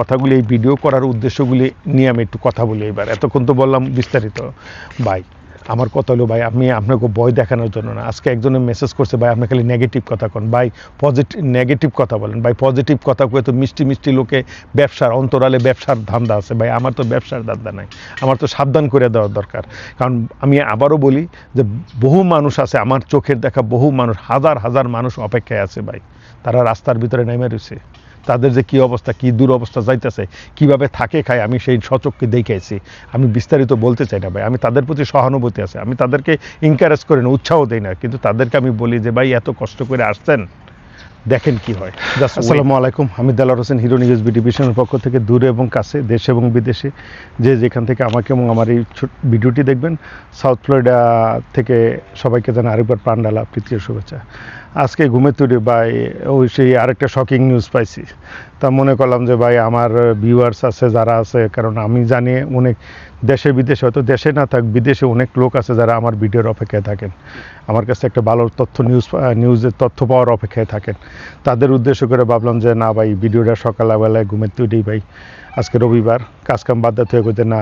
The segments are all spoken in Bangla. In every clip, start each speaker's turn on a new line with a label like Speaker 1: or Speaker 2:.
Speaker 1: কথাগুলি, এই ভিডিও করার উদ্দেশ্যগুলি নিয়ে আমি একটু কথা বলি এবার। এতক্ষণ তো বললাম বিস্তারিত। ভাই, আমার কথা হলো, ভাই, আমি আপনাকে ভয় দেখানোর জন্য না। আজকে একজনে মেসেজ করছে, ভাই, আপনি খালি নেগেটিভ কথা কন। ভাই পজিটিভ নেগেটিভ কথা বলেন। ভাই পজিটিভ কথা কয়ে তো মিষ্টি মিষ্টি লোকে ব্যবসার, অন্তরালে ব্যবসার ধান্দা আছে। ভাই, আমার তো ব্যবসার ধান্দা নাই। আমার তো সাবধান করে দেওয়ার দরকার। কারণ আমি আবারও বলি যে, বহু মানুষ আছে, আমার চোখের দেখা বহু মানুষ, হাজার হাজার মানুষ অপেক্ষায় আছে, ভাই। তারা রাস্তার ভিতরে নেমে রয়েছে। তাদের যে কি অবস্থা, কি দুরবস্থা যাইতেছে, কীভাবে থাকে খায়, আমি সেই সচককে দেখেছি আমি বিস্তারিত বলতে চাই না ভাই। আমি তাদের প্রতি সহানুভূতি আছে। আমি তাদেরকে ইনকারেজ করি না, উৎসাহ দিই না। কিন্তু তাদেরকে আমি বলি যে, ভাই, এত কষ্ট করে আসছেন, দেখেন কি হয়। আসসালামু আলাইকুম। আমি দেলার হোসেন, হিরো নিউজ বি ডিভিশনের পক্ষ থেকে দূরে এবং কাছে, দেশে এবং বিদেশে। যে যেখান থেকে আমাকে এবং আমার এই ভিডিওটি দেখবেন, সাউথ ফ্লোরিডা থেকে সবাইকে জানা আরেকবার প্রাণডালা প্রীতীয় শুভেচ্ছা। আজকে ঘুমে তুলে ভাই, ওই সেই আরেকটা শকিং নিউজ পাইছি। তা মনে করলাম যে ভাই, আমার ভিউয়ার্স আছে, যারা আছে, কারণ আমি জানি অনেক দেশে বিদেশে, হয়তো দেশে না থাক, বিদেশে অনেক লোক আছে যারা আমার ভিডিওর অপেক্ষায় থাকেন। আমার কাছে একটা ভালো তথ্য নিউজ নিউজের তথ্য পাওয়ার অপেক্ষায় থাকেন। তাদের উদ্দেশ্য করে ভাবলাম যে, না ভাই, ভিডিওটা সকালবেলায় ঘুমের তুলেই ভাই। আজকে রবিবার কাজকাম বাদ দিতে না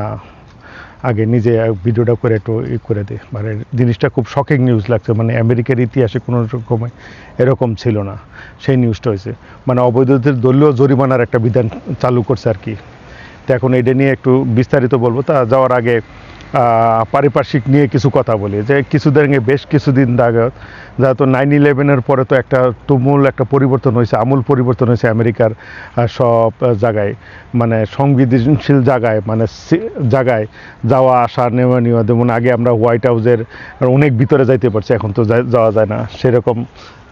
Speaker 1: আগে নিজে ভিডিওটা করে একটু ই করে দিই মানে জিনিসটা খুব শকিং নিউজ লাগছে। মানে আমেরিকার ইতিহাসে কোনো রকমে এরকম ছিল না। সেই নিউজটা হয়েছে। মানে অবৈধদের দলীয় জরিমানার একটা বিধান চালু করছে আর কি। তো এখন এটা নিয়ে একটু বিস্তারিত বলব। তা যাওয়ার আগে পারিপার্শ্বিক নিয়ে কিছু কথা বলি, যে কিছুদিন আগে বেশ কিছুদিন আগে যা তো নাইন ইলেভেনের পরে তো একটা তুমুল একটা পরিবর্তন হয়েছে, আমূল পরিবর্তন হয়েছে আমেরিকার সব জায়গায় মানে সংবেদনশীল জায়গায় মানে জায়গায় যাওয়া, আসা, নেওয়া নেওয়া, যেমন আগে আমরা হোয়াইট হাউসের অনেক ভিতরে যাইতে পারছি, এখন তো যাওয়া যায় না, সেরকম,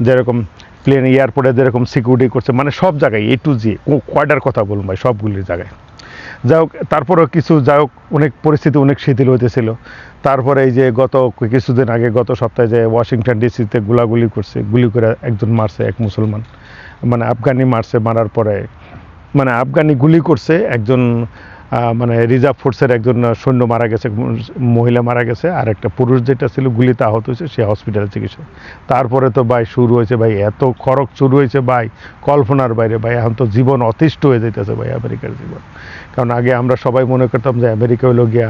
Speaker 1: যেরকম প্লেন এয়ারপোর্টে যেরকম সিকিউরিটি করছে মানে সব জায়গায় এ টু জি কয়টার কথা বলুন ভাই, সবগুলির জায়গায়। যাই হোক, তারপরেও কিছু, যাই হোক, অনেক পরিস্থিতি অনেক শিথিল হইতেছিল। তারপরে এই যে গত কিছুদিন আগে, গত সপ্তাহে যে ওয়াশিংটন ডিসিতে গুলাগুলি করছে, গুলি করে একজন মারছে, এক মুসলমান। মানে আফগানি মারছে মারার পরে। মানে আফগানি গুলি করছে একজন মানে রিজার্ভ ফোর্সের একজন সৈন্য মারা গেছে মহিলা মারা গেছে, আর একটা পুরুষ যেটা ছিল গুলিতে আহত হয়েছে, সে হসপিটালে চিকিৎসা। তারপরে তো ভাই শুরু হয়েছে ভাই, এত খরচ শুরু হয়েছে ভাই, কল্পনার বাইরে ভাই, এখন তো জীবন অতিষ্ঠ হয়ে যেতেছে ভাই আমেরিকার জীবন। কারণ আগে আমরা সবাই মনে করতাম যে আমেরিকা হলো গিয়া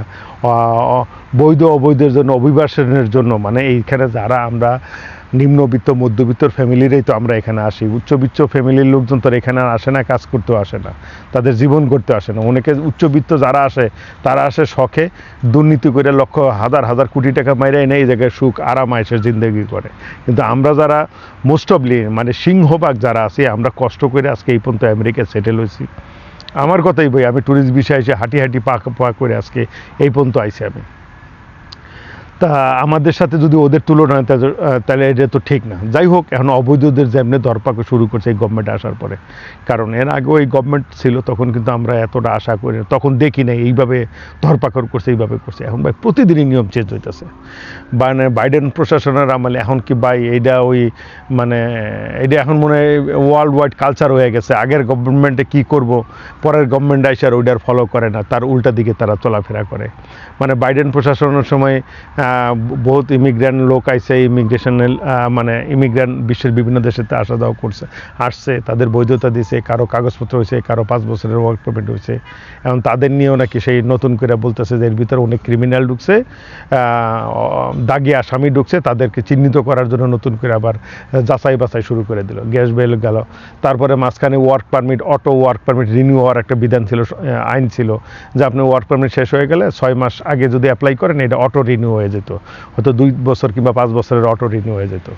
Speaker 1: বৈধ অবৈধের জন্য, অভিবাসনের জন্য মানে এইখানে যারা আমরা নিম্নবিত্ত মধ্যবিত্তর ফ্যামিলিরই তো আমরা এখানে আসি। উচ্চবিত্ত ফ্যামিলির লোকজন তো এখানে আসে না, কাজ করতেও আসে না। তাদের জীবন করতে আসে না। অনেকে উচ্চবিত্ত যারা আসে, তারা আসে শখে দুর্নীতি করে লক্ষ হাজার হাজার কোটি টাকা মাইরে এনে এই জায়গায় সুখ, আরাম আয়সের জিন্দগি করে। কিন্তু আমরা যারা মোস্ট অফলি মানে সিংহভাগ যারা আছি, আমরা কষ্ট করে আজকে এই পর্যন্ত আমেরিকায় সেটেল হয়েছি। আমার কথাই ভাই, আমি ট্যুরিস্ট বিষয়ে এসে হাঁটি হাঁটি, পা পা করে আজকে এই পর্যন্ত আইছি আমি। তা আমাদের সাথে যদি ওদের তুলনা তাহলে এটা তো ঠিক না। যাই হোক, এখন অবৈধদের যেমনি ধরপাকড় শুরু করছে এই গভর্নমেন্ট আসার পরে। কারণ এর আগেও এই গভর্নমেন্ট ছিল, তখন কিন্তু আমরা এতটা আশা করি না। তখন দেখি না এইভাবে ধরপাকড় করছে, এইভাবে করছে। এখন ভাই, প্রতিদিনই নিয়ম চেঞ্জ হইতেছে। মানে বাইডেন প্রশাসনের আমলে এখন কি ভাই এইটা ওই মানে এটা এখন মনে হয় ওয়ার্ল্ড ওয়াইড কালচার হয়ে গেছে। আগের গভর্নমেন্টে কি করব, পরের গভর্নমেন্ট আইসার ওইটার ফলো করে না। তার উল্টা দিকে তারা চলাফেরা করে। মানে বাইডেন প্রশাসনের সময় বহুত ইমিগ্রেন্ট লোক আইসে ইমিগ্রেশনের মানে ইমিগ্রেন্ট বিশ্বের বিভিন্ন দেশেতে আসা যাওয়া করছে, আসছে, তাদের বৈধতা দিছে, কারও কাগজপত্র হয়েছে কারও পাঁচ বছরের ওয়ার্ক পারমিট হয়েছে এবং তাদের নিয়েও নাকি সেই নতুন করে বলতেছে যে এর ভিতরে অনেক ক্রিমিনাল ঢুকছে দাগি আসামি ঢুকছে, তাদেরকে চিহ্নিত করার জন্য নতুন করে আবার যাচাই বাছাই শুরু করে দিল, গ্যাস বেল গেল। তারপরে মাঝখানে work permit auto work permit renew হওয়ার একটা বিধান ছিল আইন ছিল, যে আপনি ওয়ার্ক পারমিট শেষ হয়ে গেলে ছয় মাস আগে যদি অ্যাপ্লাই করেন, এটা অটো রিনিউ হয়ে যেত। হয়তো দুই বছর কিংবা পাঁচ বছরের অটো রিনিউ হয়ে যেত।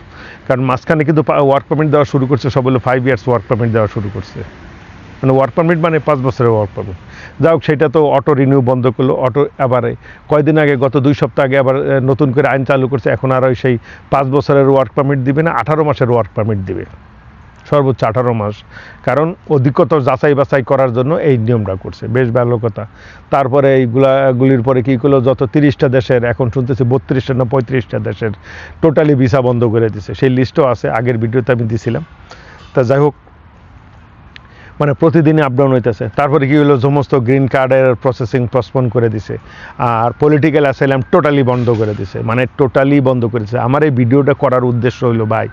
Speaker 1: কারণ মাঝখানে কিন্তু ওয়ার্ক পারমিট দেওয়া শুরু করছে, সব হলো ফাইভ ইয়ার্স ওয়ার্ক পারমিট দেওয়া শুরু করছে। মানে ওয়ার্ক পারমিট মানে পাঁচ বছরের ওয়ার্ক পারমিট যাই হোক, সেটা তো অটো রিনিউ বন্ধ করল অটো আবার কয়দিন আগে, গত দুই সপ্তাহ আগে আবার নতুন করে আইন চালু করছে, এখন আর ওই সেই পাঁচ বছরের ওয়ার্ক পারমিট দিবে না, আঠারো মাসের ওয়ার্ক পারমিট দিবে। সর্বোচ্চ আঠারো মাস। কারণ অধিকতর যাচাই বাছাই করার জন্য এই নিয়মটা করছে। বেশ ভালো কথা। তারপরে এইগুলাগুলির পরে কী করল? যত তিরিশটা দেশের, এখন শুনতেছি বত্রিশটা না পঁয়ত্রিশটা দেশের টোটালি ভিসা বন্ধ করে দিছে। সেই লিস্টও আছে, আগের ভিডিওতে আমি দিছিলাম। তা যাই হোক মানে প্রতিদিনই আপডাউন হইতেছে। তারপরে কি হলো সমস্ত গ্রিন কার্ডের প্রসেসিং প্রসপন করে দিছে। আর পলিটিক্যাল অ্যাসাইলাম টোটালি বন্ধ করে দিছে। মানে টোটালি বন্ধ করে দিছে। আমার এই ভিডিওটা করার উদ্দেশ্য হইল, ভাই,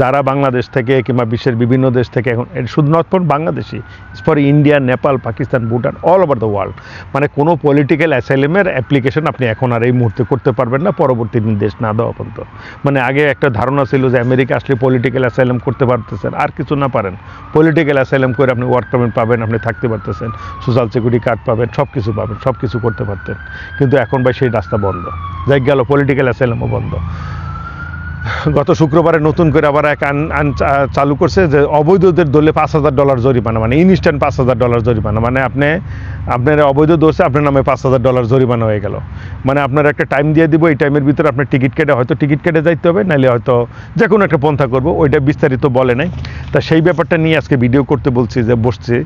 Speaker 1: যারা বাংলাদেশ থেকে কিংবা বিশ্বের বিভিন্ন দেশ থেকে এখন শুধু not Bangladeshi for India Nepal Pakistan Bhutan all over the world মানে কোনো পলিটিক্যাল অ্যাসাইলামের অ্যাপ্লিকেশন আপনি এখন আর এই মুহূর্তে করতে পারবেন না, পরবর্তী নির্দেশ না দেওয়া পর্যন্ত। মানে আগে একটা ধারণা ছিল যে আমেরিকা আসলে পলিটিক্যাল অ্যাসাইলাম করতে পারতেছেন আর কিছু না পারেন। পলিটিক্যাল অ্যাসাইলাম করে আপনি ওয়ার্ক পারমিট পাবেন, আপনি থাকতে পারতেছেন সোশ্যাল সিকিউরিটি কার্ড পাবেন সব কিছু পাবেন সব কিছু করতে পারতেন। কিন্তু এখন ভাই সেই রাস্তা বন্ধ। যাই গেল পলিটিক্যাল অ্যাসাইলামও বন্ধ। গত শুক্রবারে নতুন করে আবার এক আইন চা- চালু করছে যে অবৈধদের দলে পাঁচ হাজার ডলার জরিমানা মানে ইনস্ট্যান্ট পাঁচ হাজার ডলার জরিমানা। মানে আপনি, আপনার অবৈধ দোষে, আপনার নামে পাঁচ হাজার ডলার জরিমানা হয়ে গেল। মানে আপনার একটা টাইম দিয়ে দিব, এই টাইমের ভিতরে আপনার টিকিট কেটে, হয়তো টিকিট কেটে যাইতে হবে নাহলে হয়তো যে কোনো একটা পন্থা করব, ওইটা বিস্তারিত বলে নাই। তা সেই ব্যাপারটা নিয়ে আজকে ভিডিও করতে বলছি, যে বসছি,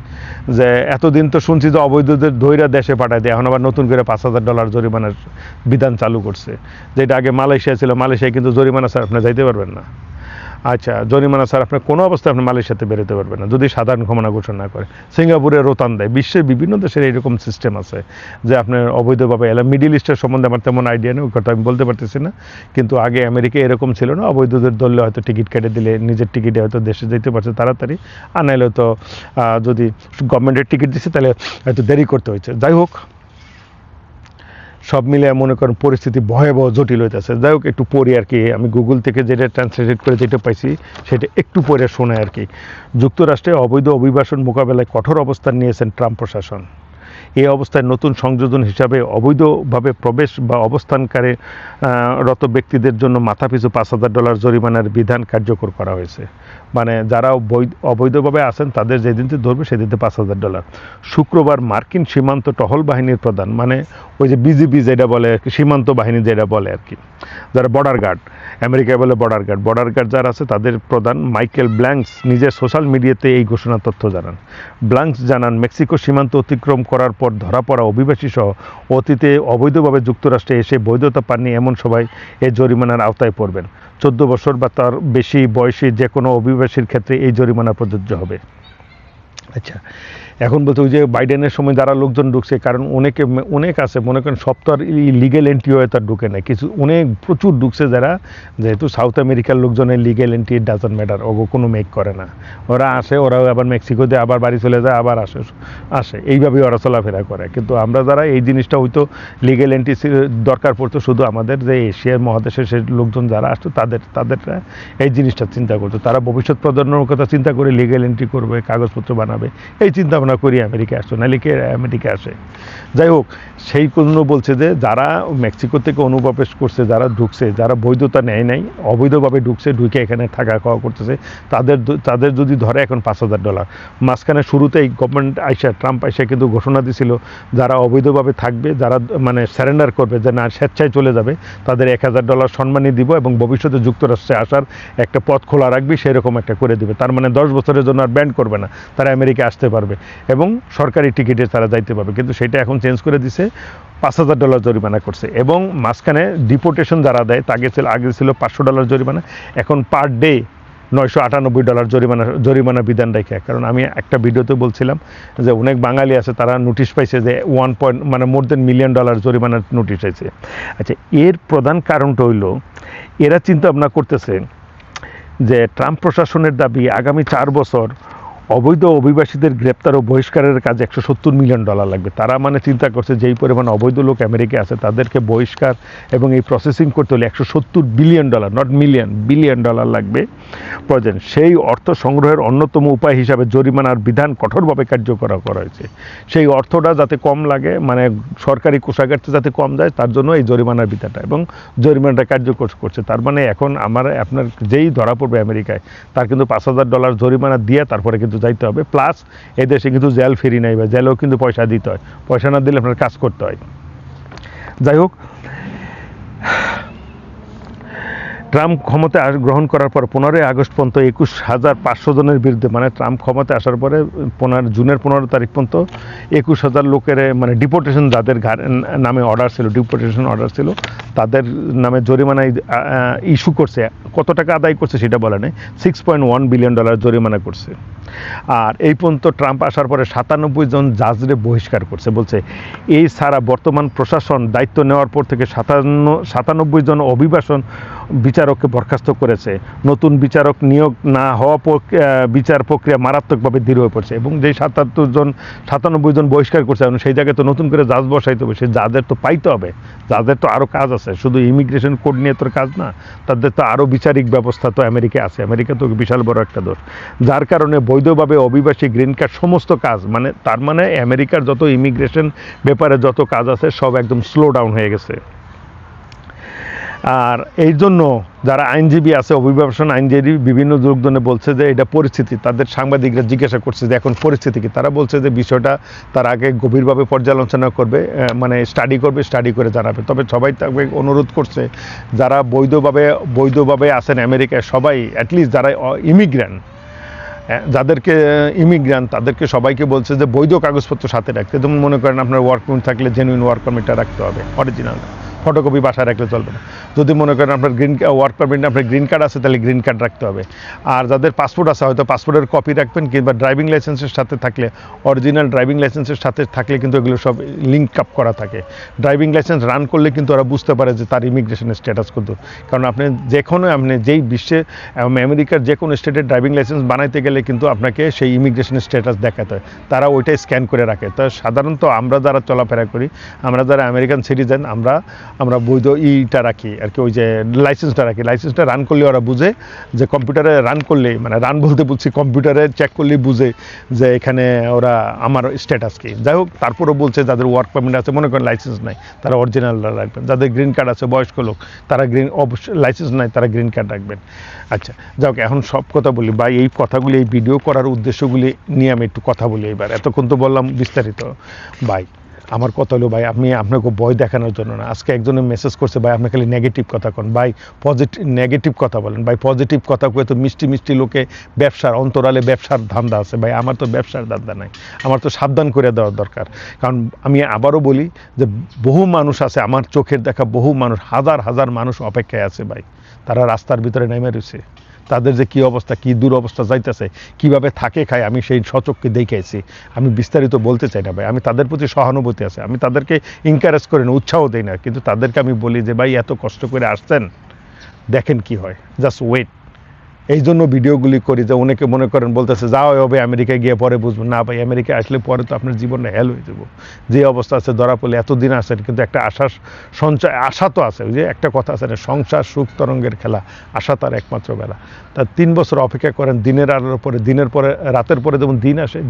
Speaker 1: যে এতদিন তো শুনছি যে অবৈধদের ধৈর্য দেশে পাঠায় দেয়, এখন আবার নতুন করে পাঁচ হাজার ডলার জরিমানার বিধান চালু করছে। যেটা আগে মালয়েশিয়া ছিল, মালয়েশিয়ায় কিন্তু জরিমানা আপনি যাইতে পারবেন না। আচ্ছা জরিমানা স্যার, আপনি কোনো অবস্থায় আপনি মালয়েশিয়াতে বেরোতে পারবেন না। যদি সাধারণ ক্ষমতা ঘোষণা করে, সিঙ্গাপুরে রোতান দেয়, বিশ্বের বিভিন্ন দেশের এরকম সিস্টেম আছে যে আপনার অবৈধভাবে, এলা মিডিল ইস্টের সম্বন্ধে আমার তেমন আইডিয়া নেই কথা আমি বলতে পারতেছি না। কিন্তু আগে আমেরিকা এরকম ছিল না, অবৈধদের দলে হয়তো টিকিট কেটে দিলে, নিজের টিকিটে হয়তো দেশে যেতে পারছে তাড়াতাড়ি। আর নাহলে হয়তো যদি গভর্নমেন্টের টিকিট দিচ্ছে তাহলে হয়তো দেরি করতে হয়েছে। যাই হোক সব মিলে মনে করেন পরিস্থিতি ভয়াবহ জটিল হইতেছে। যাই হোক, একটু পড়ি আর কি। আমি গুগল থেকে যেটা ট্রান্সলেট করে যেটা পাইছি, সেটা একটু পরে শোনায় আর কি। যুক্তরাষ্ট্রে অবৈধ অভিবাসন মোকাবেলায় কঠোর অবস্থান নিয়েছেন ট্রাম্প প্রশাসন। এই অবস্থায় নতুন সংযোজন হিসাবে অবৈধভাবে প্রবেশ বা অবস্থানকারে রত ব্যক্তিদের জন্য মাথাপিছু পাঁচ হাজার ডলার জরিমানার বিধান কার্যকর করা হয়েছে। মানে যারা বৈধ অবৈধভাবে আছেন তাদের যেদিনতে ধরবে সেদিনতে পাঁচ হাজার ডলার। শুক্রবার মার্কিন সীমান্ত টহল বাহিনীর প্রধান মানে ওই যে বিজিবি যেটা বলে আর কি, সীমান্ত বাহিনী যেটা বলে আর কি যারা বর্ডার গার্ড আমেরিকায় বলে বর্ডার গার্ড বর্ডার গার্ড যারা আছে তাদের প্রধান মাইকেল ব্ল্যাঙ্কস নিজের সোশ্যাল মিডিয়াতে এই ঘোষণা তথ্য জানান। ব্ল্যাঙ্কস জানান মেক্সিকো সীমান্ত অতিক্রম করার পর ধরা পড়া অভিবাসী সহ অতীতে অবৈধভাবে যুক্তরাষ্ট্রে এসে বৈধতা পাননি এমন সবাই এই জরিমানার আওতায় পড়বেন। চোদ্দ বছর বা তার বেশি বয়সী যে কোনো অভিবাসীর ক্ষেত্রে এই জরিমানা প্রযোজ্য হবে। আচ্ছা। এখন বলতে ওই যে বাইডেনের সময় যারা লোকজন ঢুকছে, কারণ অনেকে অনেক আছে, মনে করেন সব তো আর লিগেল এন্ট্রি হয়ে তার ঢুকে না কিছু, অনেক, প্রচুর ঢুকছে যারা, যেহেতু সাউথ আমেরিকার লোকজনের লিগেল এন্ট্রি ডাজন ম্যাটার ওগো কোনো মেক করে না। ওরা আসে ওরাও আবার মেক্সিকোতে আবার বাড়ি চলে যায়, আবার আসে আসে। এইভাবেই ওরা চলাফেরা করে। কিন্তু আমরা যারা এই জিনিসটা হয়তো লিগেল এন্ট্রি দরকার পড়তো শুধু আমাদের যে এশিয়া মহাদেশের সে লোকজন যারা আসতো, তাদের তাদের এই জিনিসটা চিন্তা করতো। তারা ভবিষ্যৎ প্রজন্মের কথা চিন্তা করে লিগেল এন্ট্রি করবে, কাগজপত্র বানাবে এই চিন্তা ভাবনা করি আমেরিকা আসতো নাহলে কে আমেরিকা আসে? যাই হোক সেই জন্য বলছে যে যারা মেক্সিকো থেকে অনুপ্রবেশ করছে, যারা ঢুকছে, যারা বৈধতা নেয় নাই, অবৈধভাবে ঢুকছে, ঢুকে এখানে থাকা খাওয়া করতেছে, তাদের তাদের যদি ধরে এখন পাঁচ হাজার ডলার। মাঝখানে শুরুতেই গভর্নমেন্ট আইসা ট্রাম্প আইসা কিন্তু ঘোষণা দিছিল, যারা অবৈধভাবে থাকবে, যারা মানে স্যারেন্ডার করবে, যে না, স্বেচ্ছায় চলে যাবে, তাদের এক হাজার ডলার সম্মানই দিব এবং ভবিষ্যতে যুক্তরাষ্ট্রে আসার একটা পথ খোলা রাখবি, সেরকম একটা করে দিবে। তার মানে দশ বছরের জন্য আর ব্যান্ড করবে না, তারা আমেরিকা আসতে পারবে এবং সরকারি টিকিটে তারা যাইতে পারবে। কিন্তু সেটা এখন চেঞ্জ করে দিছে পাঁচ হাজার ডলার জরিমানা করছে এবং মাঝখানে ডিপোর্টেশন যারা দেয়, তাকে ছিল আগে ছিল পাঁচশো ডলার জরিমানা, এখন পার ডে নয়শো আটানব্বই ডলার জরিমানা জরিমানা বিধান রেখে। কারণ আমি একটা ভিডিওতে বলছিলাম যে অনেক বাঙালি আছে, তারা নোটিশ পাইছে যে ওয়ান পয়েন্ট মানে মোর দেন মিলিয়ন ডলার জরিমানার নোটিশ আছে আচ্ছা এর প্রধান কারণটা হইল, এরা চিন্তা ভাবনা করতেছে যে ট্রাম্প প্রশাসনের দাবি আগামী চার বছর অবৈধ অভিবাসীদের গ্রেপ্তার ও বহিষ্কারের কাজে একশো সত্তর মিলিয়ন ডলার লাগবে। তারা মানে চিন্তা করছে যেই পরিমাণ অবৈধ লোক আমেরিকা আছে, তাদেরকে বহিষ্কার এবং এই প্রসেসিং করতে হলে একশো সত্তর billion dollar not million billion dollar লাগবে। প্রয়োজন, সেই অর্থ সংগ্রহের অন্যতম উপায় হিসাবে জরিমানার বিধান কঠোরভাবে কার্যকর করা হয়েছে। সেই অর্থটা যাতে কম লাগে মানে সরকারি কোষাগারতে যাতে কম যায়, তার জন্য এই জরিমানার বিধানটা এবং জরিমানাটা কার্যকর করছে। তার মানে এখন আমার, আপনার যেই ধরা পড়বে আমেরিকায়, তার কিন্তু পাঁচ হাজার ডলার জরিমানা দিয়ে তারপরে কিন্তু যাইতে হবে। প্লাস এদেশে কিন্তু জেল ফেরি নাই বা জেলেও কিন্তু পয়সা দিতে হয়। পয়সা না দিলে আপনার কাজ করতে হয়। যাই হোক, ট্রাম্প ক্ষমতায় আস- গ্রহণ করার পর পনেরোই আগস্ট পর্যন্ত একুশ হাজার পাঁচশো জনের বিরুদ্ধে মানে ট্রাম্প ক্ষমতায় আসার পরে পনেরো জুনের পনেরো তারিখ পর্যন্ত একুশ হাজার লোকের মানে ডিপোর্টেশন যাদের নামে অর্ডার ছিল ডিপোর্টেশন অর্ডার ছিল, তাদের নামে জরিমানা ইস্যু করছে। কত টাকা আদায় করছে সেটা বলে নেই। Six point one billion dollar জরিমানা করছে। আর এই পর্যন্ত ট্রাম্প আসার পরে সাতানব্বই জন জাজরে বহিষ্কার করছে। বলছে, এই ছাড়া বর্তমান প্রশাসন দায়িত্ব নেওয়ার পর থেকে সাতান্ন, সাতানব্বই জন অভিবাসন বিচারককে বরখাস্ত করেছে। নতুন বিচারক নিয়োগ না হওয়া বিচার প্রক্রিয়া মারাত্মকভাবে দৃঢ় হয়ে পড়ছে এবং যেই সাতাত্তর জন, সাতানব্বই জন বহিষ্কার করছে সেই জায়গায় তো নতুন করে জাজ বসাইতে হবে, সেই জাজের তো পাইতে হবে। জাজের তো আরও কাজ আছে, শুধু ইমিগ্রেশন কোড নিয়ে তোর কাজ না, তাদের তো আরও বিচারিক ব্যবস্থা তো আমেরিকায় আছে। আমেরিকা তো বিশাল বড় একটা দোষ। যার কারণে বৈধভাবে অভিবাসী গ্রিন কার্ড সমস্ত কাজ মানে তার মানে আমেরিকার যত ইমিগ্রেশন ব্যাপারে যত কাজ আছে, সব একদম স্লো ডাউন হয়ে গেছে। আর এই জন্য যারা আইনজীবী আছে, অভিবাসন আইনজীবী, বিভিন্ন যোগদানে বলছে যে এটা পরিস্থিতি, তাদের সাংবাদিকরা জিজ্ঞাসা করছে যে এখন পরিস্থিতি কি? তারা বলছে যে বিষয়টা তার আগে গভীরভাবে পর্যালোচনা করবে মানে স্টাডি করবে স্টাডি করে জানাবে। তবে সবাই তাকে অনুরোধ করছে, যারা বৈধভাবে বৈধভাবে আছেন আমেরিকায়, সবাই অ্যাটলিস্ট যারা ইমিগ্র্যান্ট যাদেরকে ইমিগ্রান্ট তাদেরকে সবাইকে বলছে যে বৈধ কাগজপত্র সাথে রাখতে। যেমন মনে করেন আপনার ওয়ার্ক পারমিট থাকলে জেনুইন ওয়ার্ক পারমিটটা রাখতে হবে অরিজিনাল ফটোকপি বাসায় রাখলে চলবে না। যদি মনে করেন আপনার গ্রিন ওয়ার্ক পারমিট আপনার গ্রিন কার্ড আছে, তাহলে গ্রিন কার্ড রাখতে হবে। আর যাদের পাসপোর্ট আছে, হয়তো পাসপোর্টের কপি রাখবেন, কিংবা ড্রাইভিং লাইসেন্সের সাথে থাকলে অরিজিনাল ড্রাইভিং লাইসেন্সের সাথে থাকলে কিন্তু এগুলো সব লিঙ্ক আপ করা থাকে। ড্রাইভিং লাইসেন্স রান করলে কিন্তু ওরা বুঝতে পারে যে তার ইমিগ্রেশনের স্ট্যাটাস কিন্তু কারণ আপনি যে কোনো আপনি যেই বিশ্বে আমেরিকার যে কোনো স্টেটের ড্রাইভিং লাইসেন্স বানাইতে গেলে কিন্তু আপনাকে সেই ইমিগ্রেশনের স্ট্যাটাস দেখাতে হয়। তারা ওইটাই স্ক্যান করে রাখে। তো সাধারণত আমরা যারা চলাফেরা করি, আমরা যারা আমেরিকান সিটিজেন আমরা আমরা বৈধ ইটা রাখি, আর কি, ওই যে লাইসেন্সটা রাখি। লাইসেন্সটা রান করলে ওরা বুঝে যে কম্পিউটারে রান করলে মানে রান বলতে বলছি কম্পিউটারে চেক করলেই বুঝে যে এখানে ওরা আমার স্ট্যাটাস কি। যাই হোক, তারপরেও বলছে যাদের ওয়ার্ক পারমিট আছে, মনে করেন লাইসেন্স নাই, তারা অরিজিনাল রাখবেন। যাদের গ্রিন কার্ড আছে, বয়স্ক লোক, তারা গ্রিন অবশ্যই লাইসেন্স নাই, তারা গ্রিন কার্ড রাখবেন। আচ্ছা যাই হোক, এখন সব কথা বলি। বা এই কথাগুলি, এই ভিডিও করার উদ্দেশ্যগুলি নিয়ে আমি একটু কথা বলি এবার। এতক্ষণ তো বললাম বিস্তারিত। বাই আমার কথা হলো, ভাই, আপনি, আপনাকে ভয় দেখানোর জন্য না। আজকে একজনে মেসেজ করছে, ভাই, আপনি খালি নেগেটিভ কথা কন। ভাই পজিটিভ নেগেটিভ কথা বলেন। ভাই পজিটিভ কথা কয়ে তো মিষ্টি মিষ্টি লোকে ব্যবসার অন্তরালে ব্যবসার ধান্দা আছে। ভাই, আমার তো ব্যবসার ধান্দা নাই। আমার তো সাবধান করে দেওয়ার দরকার। কারণ আমি আবারও বলি যে, বহু মানুষ আছে, আমার চোখের দেখা বহু মানুষ, হাজার হাজার মানুষ অপেক্ষায় আছে, ভাই। তারা রাস্তার ভিতরে নেমে রয়েছে তাদের যে কি অবস্থা, কি দূর অবস্থা যাইতেছে, কীভাবে থাকে খায়, আমি সেই সচককে দেখেছি আমি বিস্তারিত বলতে চাই না ভাই। আমি তাদের প্রতি সহানুভূতি আছে। আমি তাদেরকে ইনকারেজ করি না, উৎসাহ দিই না। কিন্তু তাদেরকে আমি বলি যে, ভাই, এত কষ্ট করে আসছেন, দেখেন কি হয়। জাস্ট ওয়েট এই জন্য ভিডিওগুলি করি যে অনেকে মনে করেন, বলতেছে, যাও হবে আমেরিকায় গিয়ে পরে বুঝবেন না ভাই, আমেরিকায় আসলে পরে তো আপনার জীবনটা হেল হয়ে যাব। যে অবস্থা আছে, ধরা পড়লে এতদিন আসেন কিন্তু একটা আশা সঞ্চয়, আশা তো আছে যে একটা কথা আছে না, সংসার সুখ তরঙ্গের খেলা, আশা তার একমাত্র বেলা। তার তিন বছর অপেক্ষা করেন, দিনের আলোর পরে, দিনের পরে, রাতের পরে যেমন দিন আসে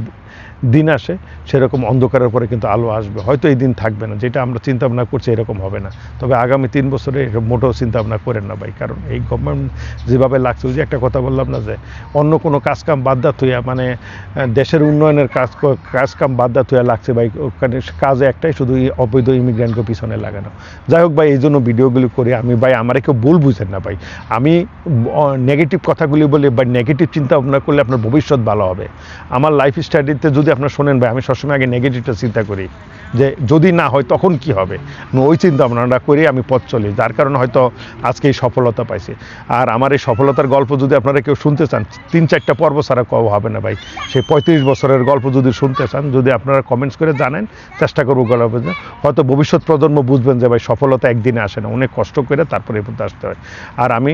Speaker 1: দিন আসে, সেরকম অন্ধকারের পরে কিন্তু আলো আসবে। হয়তো এই দিন থাকবে না, যেটা আমরা চিন্তা ভাবনা করছি এরকম হবে না। তবে আগামী তিন বছরে মোটেও চিন্তা ভাবনা করেন না ভাই, কারণ এই গভর্নমেন্ট যেভাবে লাগছে যে একটা কথা বললাম না যে অন্য কোনো কাজকাম বাদ দা থুইয়া মানে দেশের উন্নয়নের কাজ কাজকাম বাদ দা থুইয়া লাগছে ভাই, ওখানে কাজে একটাই শুধু অবৈধ ইমিগ্রেন্টকে পিছনে লাগানো। যাই হোক ভাই, এই জন্য ভিডিওগুলি করি আমি। ভাই, আমারে কেউ ভুল বুঝেন না ভাই। আমি নেগেটিভ কথাগুলি বলি বা নেগেটিভ চিন্তা ভাবনা করলে আপনার ভবিষ্যৎ ভালো হবে। আমার লাইফ স্টাডিতে যদি আপনার শোনেন ভাই, আমি সবসময় আগে নেগেটিভটা চিন্তা করি। যে যদি না হয় তখন কি হবে? ওই চিন্তা ভাবনাটা করি আমি পথ চলি, যার কারণে হয়তো আজকে এই সফলতা পাইছি। আর আমার এই সফলতার গল্প যদি আপনারা কেউ শুনতে চান, তিন চারটা পর্ব ছাড়া কব হবে না ভাই। সেই পঁয়ত্রিশ বছরের গল্প যদি শুনতে চান, যদি আপনারা কমেন্টস করে জানেন, চেষ্টা করব গল্প হয়তো ভবিষ্যৎ প্রজন্ম বুঝবেন যে ভাই সফলতা একদিনে আসে না, অনেক কষ্ট করে তারপরে এই পর্যন্ত আসতে হয়। আর আমি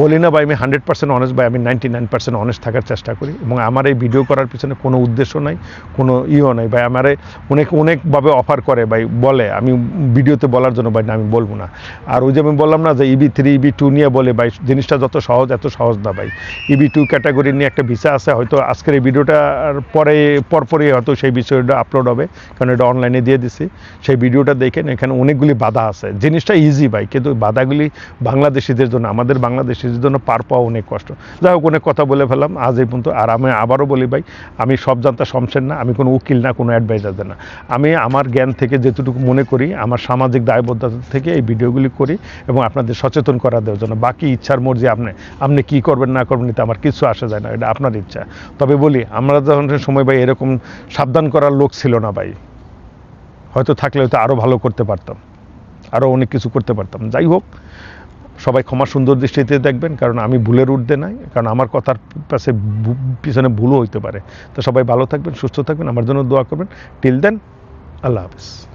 Speaker 1: বলি না ভাই, আমি হান্ড্রেড পার্সেন্ট অনেস্ট ভাই, আমি নাইনটি নাইন পার্সেন্ট অনেস্ট থাকার চেষ্টা করি এবং আমার এই ভিডিও করার পিছনে কোনো উদ্দেশ্য নাই, কোনো ইও নাই। ভাই, আমারে অনেক, অনেকভাবে অফার করে, ভাই, বলে। আমি ভিডিওতে বলার জন্য, ভাই, না, আমি বলব না। আর ওই যে আমি বললাম না যে ইবি থ্রি ইবি টু নিয়ে বলে, ভাই, জিনিসটা যত সহজ, এত সহজ না, ভাই। ইবি টু ক্যাটাগরি নিয়ে একটা ভিসা আছে, হয়তো আজকের এই ভিডিওটার পরে, পরপরই হয়তো সেই বিষয়টা আপলোড হবে, কারণ এটা অনলাইনে দিয়ে দিছি। সেই ভিডিওটা দেখেন, এখানে অনেকগুলি বাধা আছে। জিনিসটা ইজি ভাই, কিন্তু বাধাগুলি বাংলাদেশিদের জন্য, আমাদের বাংলাদেশিদের জন্য পার পাওয়া অনেক কষ্ট। যাই হোক, অনেক কথা বলে ফেলাম আজ এই পর্যন্ত। আর আমি আবারও বলি ভাই, আমি সব জানতা শমশের না, আমি কোনো উকিল না, কোনো অ্যাডভাইজার না। আমি আমার জ্ঞান থেকে যেটুকু মনে করি, আমার সামাজিক দায়বদ্ধতা থেকে এই ভিডিওগুলি করি এবং আপনাদের সচেতন করা দেওয়ার জন্য। বাকি ইচ্ছার মর্জি আপনি আপনি কী করবেন, না করবেন, এতে আমার কিছু আসা যায় না, এটা আপনার ইচ্ছা। তবে বলি, আমরা যখন সময় ভাই, এরকম সাবধান করার লোক ছিল না ভাই। হয়তো থাকলে হয়তো আরও ভালো করতে পারতাম আরও অনেক কিছু করতে পারতাম। যাই হোক সবাই ক্ষমা সুন্দর দৃষ্টিতে দেখবেন, কারণ আমি ভুলের ঊর্ধ্বে নাই, কারণ আমার কথার পাশে পিছনে ভুলও হইতে পারে। তো সবাই ভালো থাকবেন, সুস্থ থাকবেন, আমার জন্য দোয়া করবেন। টিল দেন আল্লাহ হাফিজ।